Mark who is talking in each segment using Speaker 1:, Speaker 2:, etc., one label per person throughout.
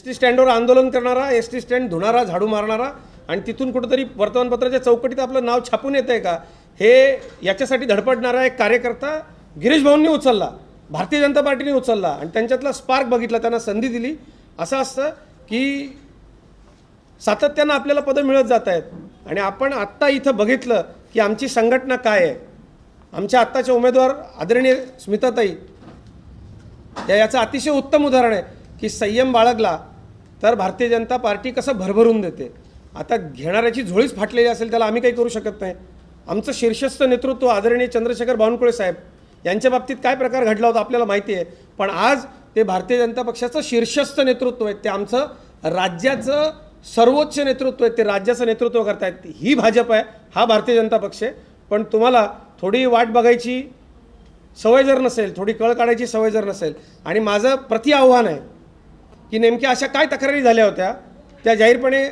Speaker 1: S T स्टँडवर आंदोलन करणारा एस टी स्टँड धुणारा झाडू मारणारा आणि तिथून कुठंतरी वर्तमानपत्राच्या चौकटीत आपलं नाव छापून येतं आहे का? हे याच्यासाठी धडपडणारा एक कार्यकर्ता गिरीश भाऊंनी उचलला भारतीय जनता पार्टीने उचलला आणि त्यांच्यातला स्पार्क बघितला त्यांना संधी दिली. असं असतं की सातत्यानं आपल्याला पदं मिळत जात आहेत. आणि आपण आत्ता इथं बघितलं की आमची संघटना काय आहे. आमच्या आत्ताचे उमेदवार आदरणीय स्मिताताई याचं अतिशय उत्तम उदाहरण आहे की संयम बाळगला तर भारतीय जनता पार्टी कसं भरभरून देते? आता घेणाऱ्याची झोळीच फाटलेली असेल त्याला आम्ही काही करू शकत नाही. आमचं शीर्षस्थ नेतृत्व आदरणीय चंद्रशेखर बावनकुळे साहेब यांच्या बाबतीत काय प्रकार घडला होता आपल्याला माहिती आहे. पण आज ते भारतीय जनता पक्षाचं शीर्षस्थ नेतृत्व आहे. ते आमचं राज्याचं सर्वोच्च नेतृत्व आहे. ते राज्याचं नेतृत्व करतायत. ही भाजप आहे हा भारतीय जनता पक्ष आहे. पण तुम्हाला थोडी वाट बघायची सवय जर नसेल थोडी कळ काढायची सवय जर नसेल आणि माझं प्रति आव्हान आहे की नेमक्या अशा काय तक्रारी झाल्या होत्या? त्या जाहीरपणे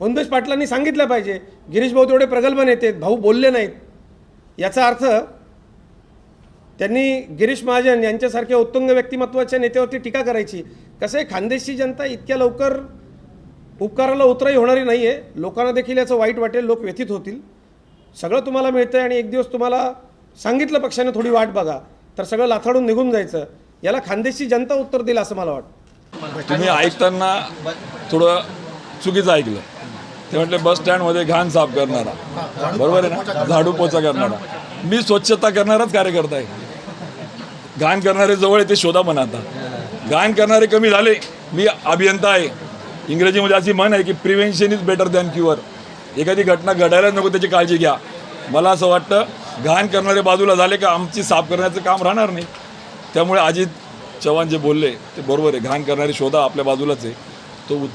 Speaker 1: वंदेश पाटलांनी सांगितलं पाहिजे. गिरीश भाऊ तेवढे प्रगल्भ नेते भाऊ बोलले नाहीत. याचा अर्थ त्यांनी गिरीश महाजन यांच्यासारख्या उत्तुंग व्यक्तिमत्वाच्या नेत्यावरती टीका करायची. कसं आहे खानदेशची जनता इतक्या लवकर उपकाराला उतराई होणारी नाही आहे लोकांना देखील याचं वाईट वाटेल लोक व्यथित होतील. सगळं तुम्हाला मिळतं आणि एक दिवस तुम्हाला सांगितलं पक्षाने थोडी वाट बघा. तर सगळं लाथाडून निघून जायचं. याला खानदेशची जनता उत्तर देईल असं मला वाटतं.
Speaker 2: तुम्ही ऐकताना थोडं चुकीचं ऐकलं. ते म्हटले बस स्टँडमध्ये घाण साफ करणारा. बरोबर आहे ना? झाडू पोचा करणारा. मी स्वच्छता करणाराच कार्यकर्ता आहे. घाण करणारे जवळ आहे ते शोधा पण आता. घाण करणारे कमी झाले मी अभियंता आहे. इंग्रजीमध्ये अशी म्हण आहे की prevention is better than cure एखादी घटना घडायला नको त्याची काळजी घ्या. मला असं वाटतं घाण करणारे बाजूला झाले का आमची साफ करण्याचं काम राहणार नाही. त्यामुळे अजित चव्हाण जे बोलले ते बरोबर आहे. घाण करणारे शोधा आपल्या बाजूलाच आहे. तो उत्तर